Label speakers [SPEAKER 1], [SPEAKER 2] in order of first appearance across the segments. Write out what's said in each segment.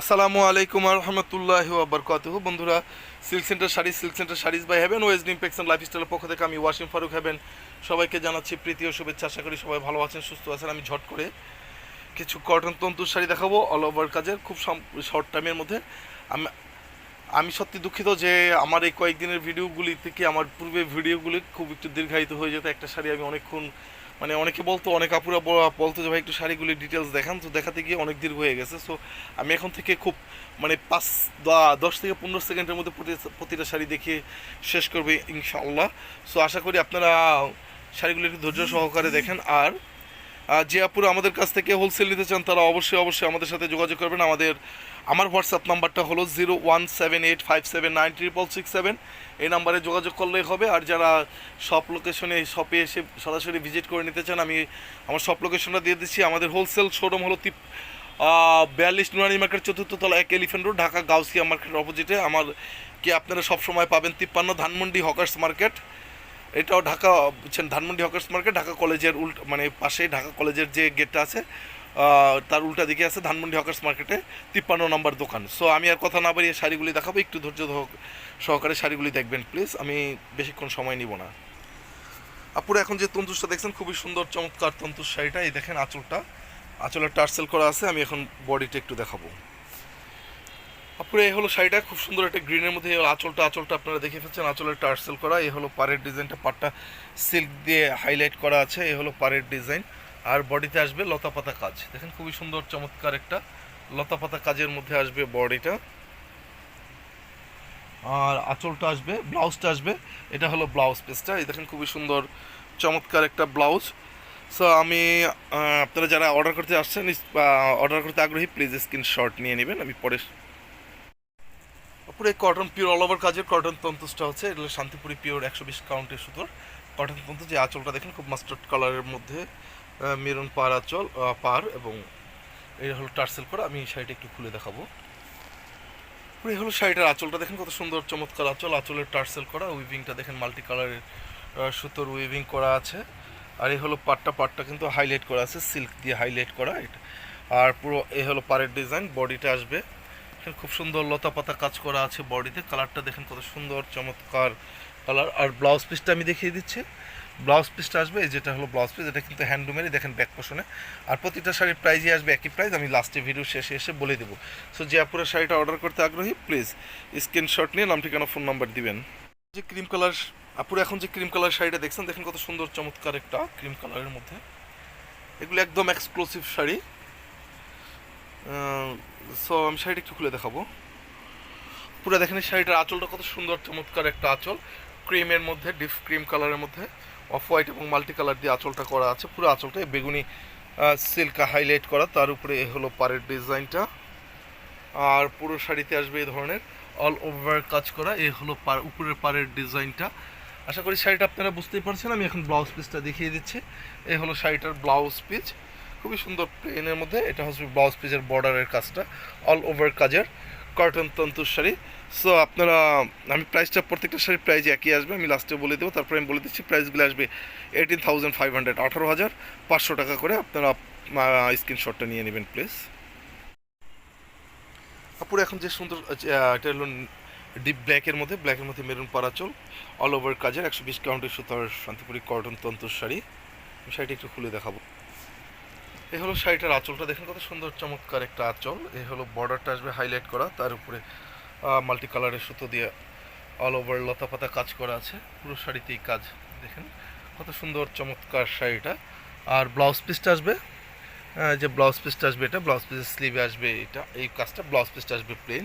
[SPEAKER 1] আসসালামু আলাইকুম রহমতুল্লাহ বরকাতুহ। বন্ধুরা, silk centre sari, silk centre saris by haven west ইম্পেকশন লাইফস্টাইলের পক্ষ থেকে আমি ওয়াসিম ফারুক হ্যাভেন সবাইকে জানাচ্ছি প্রীতি ও শুভেচ্ছা, আশা করি সবাই ভালো আছেন, সুস্থ আছেন। আমি ঝট করে কিছু কটন তন্তুর শাড়ি দেখাবো অল ওভার কাজের, খুব শর্ট টাইমের মধ্যে। আমি আমি সত্যি দুঃখিত যে আমার এই কয়েকদিনের ভিডিওগুলি থেকে আমার পূর্বের ভিডিওগুলি খুব একটু দীর্ঘায়িত হয়ে যেত। একটা শাড়ি আমি অনেকক্ষণ মানে অনেকে বলতো, অনেক আপুরা বলতো যে, ভাই, একটু শাড়িগুলির ডিটেলস দেখান। তো দেখাতে গিয়ে অনেক দীর্ঘ হয়ে গেছে। সো আমি এখন থেকে খুব মানে পাঁচ দশ থেকে পনেরো সেকেন্ডের মধ্যে প্রতি- প্রতিটা শাড়ি দেখিয়ে শেষ করবে ইনশাল্লাহ সো আশা করি আপনারা শাড়িগুলি একটু ধৈর্য সহকারে দেখেন। আর যে আপুরা আমাদের কাছ থেকে হোলসেল নিতে চান, তারা অবশ্যই অবশ্যই আমাদের সাথে যোগাযোগ করবেন। আমাদের, আমার হোয়াটসঅ্যাপ নাম্বারটা হলো zero one seven eight five seven nine triple six seven এই নাম্বারে যোগাযোগ করলেই হবে। আর যারা শপ লোকেশনে শপে এসে সরাসরি ভিজিট করে নিতে চান, আমি আমার শপ লোকেশনটা দিয়ে দিচ্ছি। আমাদের হোলসেল শোরুম হলো তিপ বিয়াল্লিশ নুরানি মার্কেট চতুর্থ তলা এক এলিফেন্ট রোড ঢাকা গাউসিয়া মার্কেটের অপোজিটে আমার কি আপনারা সবসময় পাবেন তিপ্পান্ন ধানমন্ডি হকার্স মার্কেট। এটাও ঢাকা ধানমন্ডি হকার্স মার্কেট, ঢাকা কলেজের উল্ট মানে পাশে ঢাকা কলেজের যে গেটটা আছে তার উল্টা দিকে আছে ধানমন্ডি হকার্স মার্কেটে তিপ্পান্ন নম্বর দোকান। সো আমি আর কথা না বাড়িয়ে শাড়িগুলি দেখাবো, একটু ধৈর্য সহকারে শাড়িগুলি দেখবেন প্লিজ আমি বেশিক্ষণ সময় নিব না। আপুরা, এখন যে তন্তুসটা দেখছেন, খুবই সুন্দর, চমৎকার তন্তুর শাড়িটা। এই দেখেন আঁচলটা। আঁচলের টার্সেল করা আছে, আমি এখন বডিটা একটু দেখাবো। আপুরে, এই হলো শাড়িটা, খুব সুন্দর একটা গ্রিনের মধ্যে আঁচলটা আঁচলটা আপনারা দেখে ফেলছেন। আঁচলের টার্সেল করা, এই হলো পাড়ের ডিজাইনটা পাটটা সিল্ক দিয়ে হাইলাইট করা আছে, এই হলো পাড়ের ডিজাইন আর বডিতে আসবে লতা পাতা কাজ। দেখেন, খুবই সুন্দর, চমৎকার একটা লতা পাতা কাজের মধ্যে আসবে বডিটা। আর আঁচলটা আসবে ব্লাউজটা আসবে, এটা হলো ব্লাউজ পিসটা এই দেখেন, খুবই সুন্দর, চমৎকার একটা ব্লাউজ সো আমি আপনারা যারা অর্ডার করতে আসছেন অর্ডার করতে আগ্রহী প্লিজ স্ক্রিনশট নিয়ে নেবেন, আমি পরে পুরো কটন পিওর অল ওভার কাজের কটন তন্তুসটা হচ্ছে, এগুলো শান্তিপুরি পিওর একশো বিশ কাউন্টের সুতোর কটন তন্তু। যে আঁচলটা দেখেন, খুব মাস্টার্ড কালারের মধ্যে মেরুন পার আঁচল পার এবং এই হলো টার্সেল করা। আমি শাড়িটা একটু খুলে দেখাবো। এই হলো শাড়িটার আঁচলটা দেখেন, কত সুন্দর চমৎকার আঁচল। আঁচলের টার্সেল করা উইভিংটা দেখেন মাল্টি কালারের সুতোর উইভিং করা আছে। আর এই হলো পাটটা পাটটা কিন্তু হাইলাইট করা আছে সিল্ক দিয়ে হাইলাইট করা। এটা আর পুরো এই হলো পাড়ের ডিজাইন বডিটা আসবে খুব সুন্দর লতা পাতা কাজ করা আছে বডিতে। কালারটা দেখেন কত সুন্দর, চমৎকার কালার। আর ব্লাউজ পিসটা আমি দেখিয়ে দিচ্ছি। ব্লাউজ পিসটা আসবে, এই যেটা হলো ব্লাউজ পিস এটা কিন্তু হ্যান্ডলুমেরই দেখেন ব্যাক পোষণে আর প্রতিটা শাড়ির প্রাইজই আসবে একই প্রাইস আমি লাস্টে ভিডিও শেষে এসে বলে দেবো। সো যে আপুরা শাড়িটা অর্ডার করতে আগ্রহী প্লিজ স্ক্রিনশট নিয়ে নাম, ঠিকানা ফোন নাম্বার দিবেন। যে ক্রিম কালার আপুরা এখন যে ক্রিম কালার শাড়িটা দেখছেন, দেখেন কত সুন্দর, চমৎকার একটা ক্রিম কালারের মধ্যে। এগুলো একদম এক্সক্লুসিভ শাড়ি। সো আমি শাড়িটা একটু খুলে দেখাবো। পুরো দেখেন এই শাড়িটার আঁচলটা কত সুন্দর, চমৎকার একটা আঁচল। ক্রিমের মধ্যে, ডিপ ক্রিম কালারের মধ্যে অফ হোয়াইট এবং মাল্টি কালার দিয়ে আঁচলটা করা আছে। পুরো আঁচলটা বেগুনি সিল্কা হাইলাইট করা। তার উপরে এ হলো পাড়ের ডিজাইনটা। আর পুরো শাড়িতে আসবে এই ধরনের অল ওভার কাজ করা। এ হলো পার, উপরের পাড়ের ডিজাইনটা। আশা করি শাড়িটা আপনারা বুঝতেই পারছেন। আমি এখন ব্লাউজ পিসটা দেখিয়ে দিচ্ছি। এ হলো শাড়িটার ব্লাউজ পিস খুবই সুন্দর প্লেনের মধ্যে। এটা হচ্ছে ব্লাউজ পিসের বর্ডারের কাজটা অল ওভার কাজের কটন তন্তুর শাড়ি। সো আপনারা, আমি প্রাইসটা প্রত্যেকটা শাড়ির প্রাইস একই আসবে, আমি লাস্টে বলে দেবো, তারপরে আমি বলে দিচ্ছি প্রাইসগুলো আসবে এইটিন থাউজেন্ড ফাইভ হান্ড্রেড আঠারো হাজার, পাঁচশো টাকা করে আপনারা স্ক্রিনশটটা নিয়ে নেবেন প্লিজ আপুর এখন যে সুন্দর এটা হলো ডিপ ব্ল্যাকের মধ্যে ব্ল্যাকের মধ্যে মেরুন পারাচল অল ওভার কাজের, একশো বিশ কাউন্টের সুতার শান্তিপুরি কটন তন্তুর শাড়ি। শাড়িটা একটু খুলে দেখাবো। এই হলো শাড়িটার আঁচলটা। দেখেন কত সুন্দর, চমৎকার একটা আঁচল। এই হলো বর্ডারটা আসবে হাইলাইট করা। তার উপরে মাল্টি কালারের সুতো দিয়ে অল ওভার লতা পাতা কাজ করা আছে। পুরো শাড়িতেই কাজ। দেখেন কত সুন্দর, চমৎকার শাড়িটা। আর ব্লাউজ পিসটা আসবে যে ব্লাউজ পিসটা আসবে এটা ব্লাউজ পিসের স্লিভে আসবে এটা। এই কাজটা ব্লাউজ পিসটা আসবে প্লেন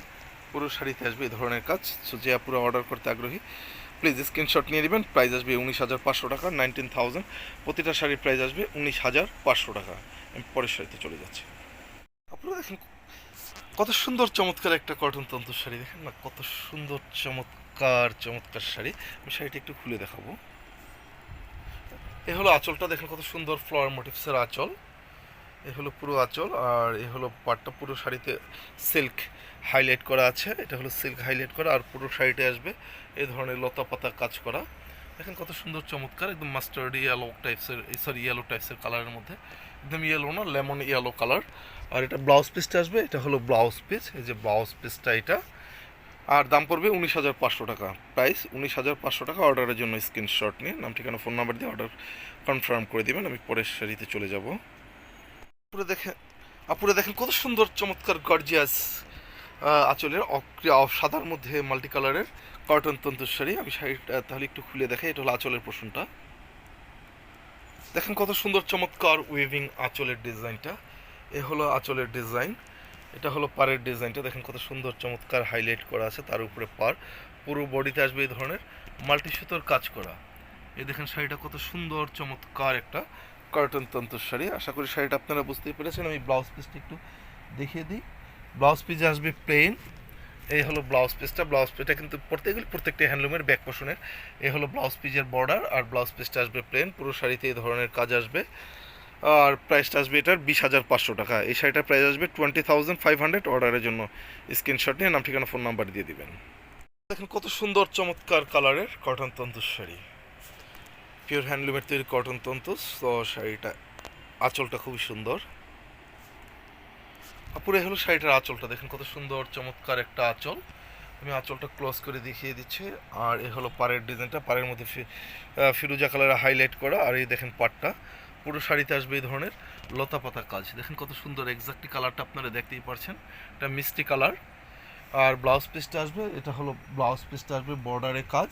[SPEAKER 1] পুরো শাড়িতে আসবে এই ধরনের কাজ। সো যে পুরো অর্ডার করতে আগ্রহী প্লিজ স্ক্রিনশট নিয়ে নেবেন প্রাইস আসবে উনিশ হাজার পাঁচশো টাকা নাইনটিন থাউজেন্ড প্রতিটা শাড়ির প্রাইস আসবে উনিশ হাজার পাঁচশো টাকা। আমি পরের শাড়িতে চলে যাচ্ছি। আপনারা দেখেন কত সুন্দর চমৎকার একটা কটন তন্তুর শাড়ি, দেখেন না? কত সুন্দর চমৎকার চমৎকার শাড়ি। আমি শাড়িটা একটু খুলে দেখাবো। এ হলো আঁচলটা, দেখেন কত সুন্দর ফ্লাওয়ার মোটিভসের আঁচল। এ হলো পুরো আঁচল, আর এ হলো পাটটা পুরো শাড়িতে সিল্ক হাইলাইট করা আছে। এটা হলো সিল্ক হাইলাইট করা আর পুরো শাড়িতে আসবে। এই ধরনের লতা পাতা কাজ করা। দেখেন কত সুন্দর, চমৎকার, একদম মাস্টার্ড ইয়েলো টাইপসের সরি ইয়েলো টাইপসের কালারের মধ্যে। একদম ইয়েলো না লেমন ইয়েলো কালার আর এটা ব্লাউজ পিসটা আসবে, এটা হলো ব্লাউজ পিস এই যে ব্লাউজ পিসটা এটা। আর দাম পড়বে উনিশ হাজার পাঁচশো টাকা। প্রাইস উনিশ হাজার পাঁচশো টাকা। অর্ডারের জন্য স্ক্রিনশট নিয়ে নাম, ঠিকানা ফোন নাম্বার দিয়ে অর্ডার কনফার্ম করে দিবেন। আমি পরের শাড়িতে চলে যাব। আপুরে দেখেন আপুরে দেখেন কত সুন্দর, চমৎকার গর্জিয়াস আঁচলের সাদার মধ্যে মাল্টি কালারের কটন তন্তুর শাড়ি আমি শাড়িটা তাহলে একটু খুলে দেখাই এটা হলো আঁচলের পোষণটা দেখেন কত সুন্দর, চমৎকার উইভিং আঁচলের ডিজাইনটা। এ হলো আঁচলের ডিজাইন। এটা হলো পাড়ের ডিজাইনটা। দেখেন কত সুন্দর, চমৎকার হাইলাইট করা আছে তার উপরে পার পুরো বডিতে আসবে এই ধরনের মাল্টি সুতোর কাজ করা। এই দেখেন শাড়িটা কত সুন্দর, চমৎকার একটা কটন তন্তুর শাড়ি আশা করি শাড়িটা আপনারা বুঝতেই পেরেছেন। আমি ব্লাউজ পিসটা একটু দেখিয়ে দিই। ব্লাউজ পিস আসবে প্লেন এই হলো ব্লাউজ পিসটা। ব্লাউজ পিসটা কিন্তু প্রত্যেকগুলি প্রত্যেকটা হ্যান্ডলুমের ব্যাক পোষণের এই হলো ব্লাউজ পিসের বর্ডার আর ব্লাউজ পিসটা আসবে প্লেন পুরো শাড়িতে এই ধরনের কাজ আসবে। আর প্রাইসটা আসবে এটার বিশ হাজার পাঁচশো টাকা। এই শাড়িটার প্রাইস আসবে টোয়েন্টি থাউজেন্ড ফাইভ হান্ড্রেড অর্ডারের জন্য। স্ক্রিনশট নিয়ে নাম, ঠিকানা ফোন নাম্বার দিয়ে দিবেন। দেখেন কত সুন্দর, চমৎকার কালারের কটন তন্তুর শাড়ি। পিওর হ্যান্ডলুমের তৈরি কটন তন্তুস তো শাড়িটা আঁচলটা খুবই সুন্দর। আপুরে হলো শাড়িটার আঁচলটা। দেখেন কত সুন্দর, চমৎকার একটা আঁচল। আমি আঁচলটা ক্লোজ করে দেখিয়ে দিচ্ছি। আর এ হলো পাড়ের ডিজাইনটা। পাড়ের মধ্যে ফিরোজা কালারের হাইলাইট করা। আর এই দেখেন পাটটা। পুরো শাড়িতে আসবে এই ধরনের লতা পাতা কাজ। দেখেন কত সুন্দর এক্স্যাক্টলি কালারটা আপনারা দেখতেই পারছেন। এটা মিষ্টি কালার আর ব্লাউজ পিসটা আসবে। এটা হলো ব্লাউজ পিসটা আসবে বর্ডারে কাজ।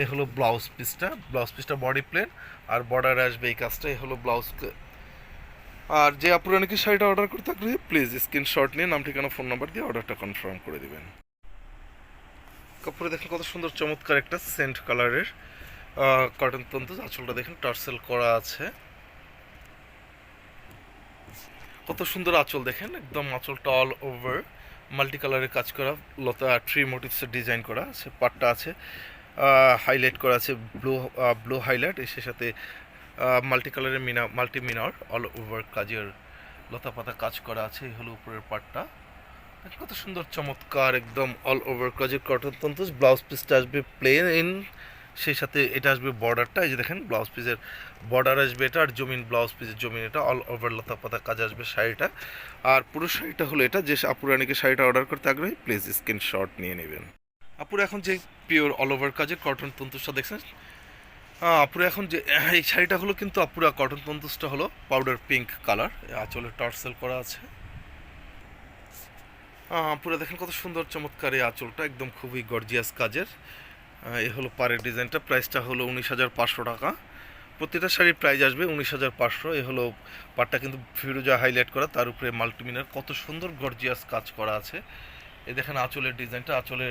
[SPEAKER 1] এ হলো ব্লাউজ পিসটা ব্লাউজ পিসটা বডি প্লেন আর বর্ডারে আসবে এই কাজটা। এ হলো ব্লাউজ আর যে আপনারা নাকি শাড়িটা অর্ডার করতে আগ্রহী প্লিজ স্ক্রিনশট নিয়ে নাম, ঠিকানা ফোন নাম্বার দিয়ে অর্ডারটা কনফার্ম করে দিবেন। কাপড়ে দেখেন কত সুন্দর চমৎকার একটা সেন্ট কালারের কটন তন্তু আঁচলটা দেখেন টার্সেল করা আছে। কত সুন্দর আঁচল দেখেন, একদম আঁচলটা অল ওভার মাল্টি কালারের কাজ করা, লতা ট্রি মোটিভসের ডিজাইন করা, সে পাটটা আছে হাইলাইট করা আছে ব্লু ব্লু হাইলাইট এর সাথে মাল্টি কালারের মিনা মাল্টি মিনার অল ওভার কাজের লতা পাতা কাজ করা আছে হলো উপরের দেখেন কত সুন্দর, চমৎকার, একদম অল ওভার কাজের কটন তন্তুস ব্লাউজ পিসটা আসবে প্লেন ইন সেই সাথে এটা আসবে বর্ডারটা এই যে দেখেন ব্লাউজ পিসের বর্ডার আসবে এটা, আর জমিন ব্লাউজ পিসের জমিন এটা অল ওভার লতা পাতা কাজ আসবে শাড়িটা। আর পুরো শাড়িটা হলো এটা, যে আপুরানিকে শাড়িটা অর্ডার করতে আগ্রহী প্লিজ স্ক্রিনশট নিয়ে নেবেন। আপুরা এখন যে পিওর অল ওভার কাজের কটন তন্তুসটা দেখছেন আপুরা এখন যে এই শাড়িটা হলো কিন্তু আপুরা কটন তন্তুসটা হলো পাউডার পিঙ্ক কালার আঁচলে টার্সেল করা আছে। আহ, পুরো দেখেন কত সুন্দর চমৎকার এই আঁচলটা একদম খুবই গর্জিয়াস কাজের। এ হলো পাড়ের ডিজাইনটা প্রাইসটা হলো উনিশ হাজার পাঁচশো টাকা। প্রতিটা শাড়ির প্রাইস আসবে উনিশ হাজার পাঁচশো এ হলো পাটটা কিন্তু ফিরোজা হাইলাইট করা তার উপরে মাল্টিমিনার কত সুন্দর গর্জিয়াস কাজ করা আছে। এ দেখেন আঁচলের ডিজাইনটা আঁচলে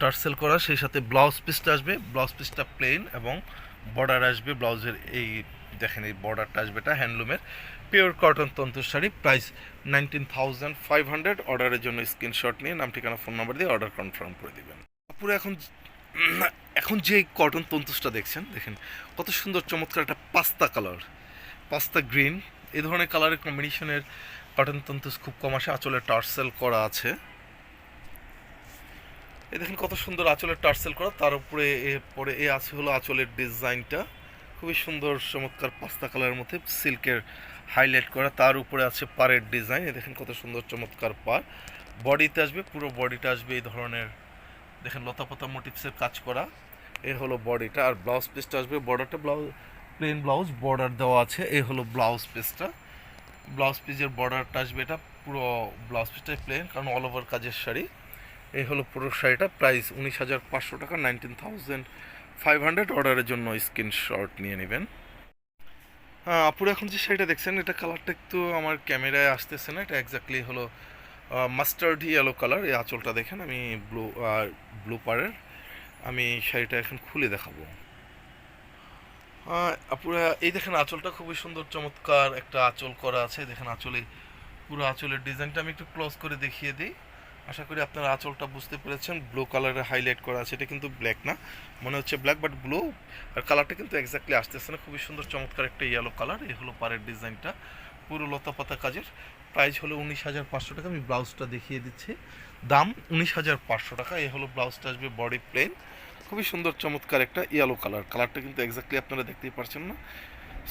[SPEAKER 1] টার্সেল করা, সেই সাথে ব্লাউজ পিসটা আসবে, ব্লাউজ পিসটা প্লেন এবং বর্ডার আসবে ব্লাউজের এই, দেখেন এই বর্ডারটা আসবে এটা হ্যান্ডলুমের পিওর কটন তন্তুর sari price nineteen thousand five hundred অর্ডারের জন্য স্ক্রিনশট নিয়ে, নাম, ঠিকানা ফোন নাম্বার দিয়ে অর্ডার কনফার্ম করে দিবেন। পুরো এখন এখন যে কটন তন্তুসটা দেখছেন, দেখেন কত সুন্দর, চমৎকার একটা পাস্তা কালার পাস্তা গ্রিন এই ধরনের কালারের কম্বিনেশনের কটন তন্তুস খুব কম আসে, আঁচলে টার্সেল করা আছে। এই দেখেন কত সুন্দর আঁচলের টার্সেল করা, তার উপরে এ পরে এ আছে হলো আঁচলের ডিজাইনটা। খুবই সুন্দর, চমৎকার পাস্তা কালারের মধ্যে সিল্কের হাইলাইট করা, তার উপরে আছে পাড়ের ডিজাইন। এ দেখেন কত সুন্দর, চমৎকার পার বডিতে আসবে, পুরো বডিটা আসবে এই ধরনের, দেখেন লতাপাতা মোটিভসের কাজ করা। এ হলো বডিটা, আর ব্লাউজ পিসটা আসবে বর্ডারটা ব্লাউজ প্লেন ব্লাউজ বর্ডার দেওয়া আছে, এ হলো ব্লাউজ পিসটা ব্লাউজ পিসের বর্ডারটা আসবে, এটা পুরো ব্লাউজ পিসটাই প্লেন কারণ অল ওভার কাজের শাড়ি। এই হলো পুরো শাড়িটা। প্রাইস উনিশ হাজার পাঁচশো টাকা নাইনটিন থাউজেন্ড ফাইভ হান্ড্রেড অর্ডারের জন্য স্ক্রিনশট নিয়ে নেবেন। হ্যাঁ আপুর এখন যে শাড়িটা দেখছেন, এটা কালারটা একটু আমার ক্যামেরায় আসতেছে না। এটা এক্স্যাক্টলি হলো মাস্টার্ড ইয়েলো কালার এই আঁচলটা দেখেন, আমি ব্লু আর ব্লু পারের আমি শাড়িটা এখন খুলে দেখাবো। আপুরা, এই দেখেন আঁচলটা খুবই সুন্দর, চমৎকার একটা আঁচল করা আছে। দেখেন আঁচলে, পুরো আঁচলের ডিজাইনটা আমি একটু ক্লোজ করে দেখিয়ে দিই। আশা করি আপনার আঁচলটা বুঝতে পেরেছেন। ব্লু কালারের হাইলাইট করা আছে। এটা কিন্তু ব্ল্যাক না। মনে হচ্ছে ব্ল্যাক বাট ব্লু আর কালারটা কিন্তু এক্স্যাক্টলি আসতেছে না। খুবই সুন্দর, চমৎকার একটা ইয়েলো কালার এই হলো পাড়ের ডিজাইনটা পুরো লতা পাতা কাজের। প্রাইস হলো উনিশ হাজার পাঁচশো টাকা। আমি ব্লাউজটা দেখিয়ে দিচ্ছি। দাম উনিশ হাজার পাঁচশো টাকা। এই হলো ব্লাউজটা আসবে বডি প্লেন খুবই সুন্দর, চমৎকার একটা ইয়েলো কালার কালারটা কিন্তু এক্স্যাক্টলি আপনারা দেখতেই পারছেন না।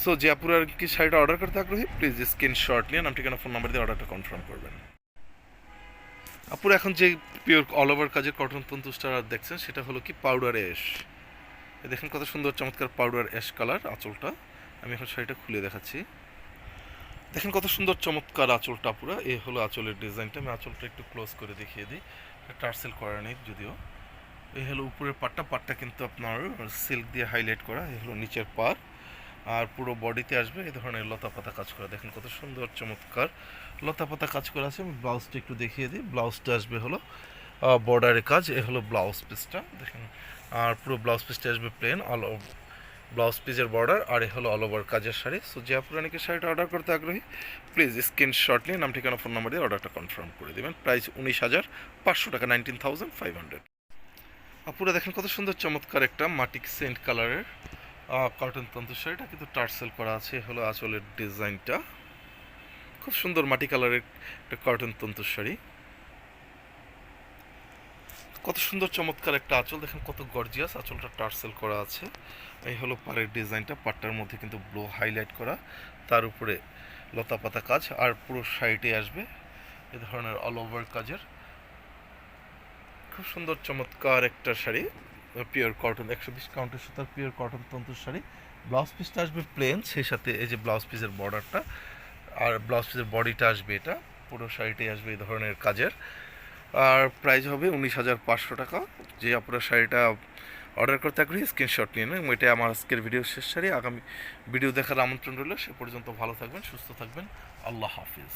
[SPEAKER 1] সো যে আর কি শাড়িটা অর্ডার করতে আগ্রহী? প্লিজ স্ক্রিনশট নিয়ে নাম, ঠিকানা ফোন নাম্বার দিয়ে অর্ডারটা কনফার্ম করবেন। আপুরা এখন যে পিওর অল ওভার কাজের কটন তন্তুসটা দেখছেন, সেটা হলো কি পাউডার অ্যাশ দেখেন কত সুন্দর চমৎকার পাউডার অ্যাশ কালার আঁচলটা। আমি এখন শাড়িটা খুলে দেখাচ্ছি। দেখেন কত সুন্দর চমৎকার আঁচলটা পুরো এই হলো আঁচলের ডিজাইনটা। আমি আঁচলটা একটু ক্লোজ করে দেখিয়ে দিই। টার্সেল করা নেই যদিও। এই হলো উপরের পাটটা পাটটা কিন্তু আপনার সিল্ক দিয়ে হাইলাইট করা। এই হলো নিচের পার আর পুরো বডিতে আসবে এই ধরনের লতা পাতা কাজ করা। দেখেন কত সুন্দর, চমৎকার লতা পাতা কাজ করা আছে। আমি ব্লাউজটা একটু দেখিয়ে দিই। ব্লাউজটা আসবে হলো বর্ডারের কাজ। এ হলো ব্লাউজ পিসটা দেখেন। আর পুরো ব্লাউজ পিসটা আসবে প্লেন অল ব্লাউজ পিসের বর্ডার আর এ হলো অল ওভার কাজের শাড়ি। সো যে আপনারা শাড়িটা অর্ডার করতে আগ্রহী প্লিজ স্ক্রিনশট নিয়ে নাম, ঠিকানা ফোন নাম্বার দিয়ে অর্ডারটা কনফার্ম করে দেবেন। প্রাইস উনিশ হাজার পাঁচশো টাকা নাইনটিন থাউজেন্ড ফাইভ হান্ড্রেড আপুরা দেখেন কত সুন্দর, চমৎকার একটা মাটিক সেন্ট কালারের কটন তন্তু শাড়িটা কিন্তু টার্সেল করা আছে হলো আঁচলের ডিজাইনটা। খুব সুন্দর মাটি কালারের একটা কটন তন্তু শাড়ি। কত সুন্দর চমৎকার একটা আঁচল, দেখেন কত গর্জিয়াস আঁচলটা টার্সেল করা আছে। এই হলো পাড়ের ডিজাইনটা, পাটটার মধ্যে কিন্তু ব্লু হাইলাইট করা, তার উপরে লতা পাতা কাজ, আর পুরো শাড়িতে আসবে, এ ধরনের অল ওভার কাজের। খুব সুন্দর চমৎকার একটা শাড়ি। পিওর কটন একশো বিশ কাউন্টের সুতার পিওর কটন তন্তুর শাড়ি। ব্লাউজ পিসটা আসবে প্লেন সেই সাথে এই যে ব্লাউজ পিসের বর্ডারটা আর ব্লাউজ পিসের বডিটা আসবে এটা, পুরো শাড়িটাই আসবে এই ধরনের কাজের। আর প্রাইস হবে উনিশ হাজার পাঁচশো টাকা। যে আপনারা শাড়িটা অর্ডার করতে আগ্রহী স্ক্রিনশট নিয়ে নেন। এটা আমার আজকের ভিডিও শেষ শাড়ি। আগামী ভিডিও দেখার আমন্ত্রণ রইল। সে পর্যন্ত ভালো থাকবেন, সুস্থ থাকবেন। আল্লাহ হাফিজ।